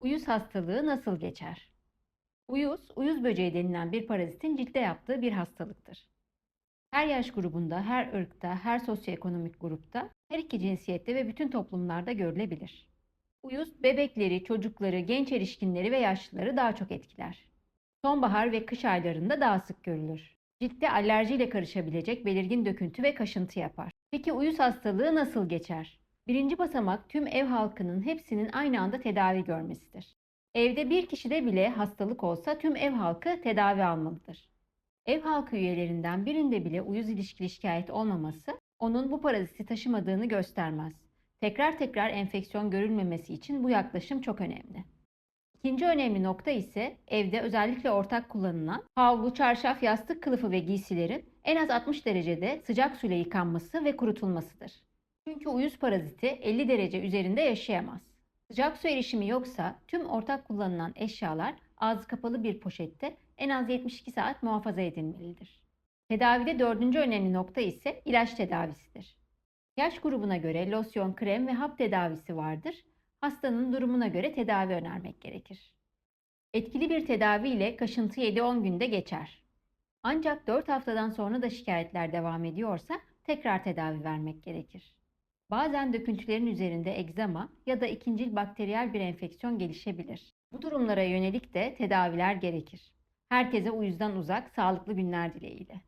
Uyuz hastalığı nasıl geçer? Uyuz, uyuz böceği denilen bir parazitin ciltte yaptığı bir hastalıktır. Her yaş grubunda, her ırkta, her sosyoekonomik grupta, her iki cinsiyette ve bütün toplumlarda görülebilir. Uyuz, bebekleri, çocukları, genç erişkinleri ve yaşlıları daha çok etkiler. Sonbahar ve kış aylarında daha sık görülür. Ciltte alerjiyle karışabilecek belirgin döküntü ve kaşıntı yapar. Peki uyuz hastalığı nasıl geçer? Birinci basamak tüm ev halkının hepsinin aynı anda tedavi görmesidir. Evde bir kişide bile hastalık olsa tüm ev halkı tedavi almalıdır. Ev halkı üyelerinden birinde bile uyuz ilişkili şikayet olmaması onun bu paraziti taşımadığını göstermez. Tekrar tekrar enfeksiyon görülmemesi için bu yaklaşım çok önemli. İkinci önemli nokta ise evde özellikle ortak kullanılan havlu, çarşaf, yastık kılıfı ve giysilerin en az 60 derecede sıcak suyla yıkanması ve kurutulmasıdır. Çünkü uyuz paraziti 50 derece üzerinde yaşayamaz. Sıcak su erişimi yoksa tüm ortak kullanılan eşyalar ağzı kapalı bir poşette en az 72 saat muhafaza edilmelidir. Tedavide dördüncü önemli nokta ise ilaç tedavisidir. Yaş grubuna göre losyon, krem ve hap tedavisi vardır. Hastanın durumuna göre tedavi önermek gerekir. Etkili bir tedavi ile kaşıntı 7-10 günde geçer. Ancak 4 haftadan sonra da şikayetler devam ediyorsa tekrar tedavi vermek gerekir. Bazen döküntülerin üzerinde egzama ya da ikincil bakteriyel bir enfeksiyon gelişebilir. Bu durumlara yönelik de tedaviler gerekir. Herkese uyuzdan uzak, sağlıklı günler dileğiyle.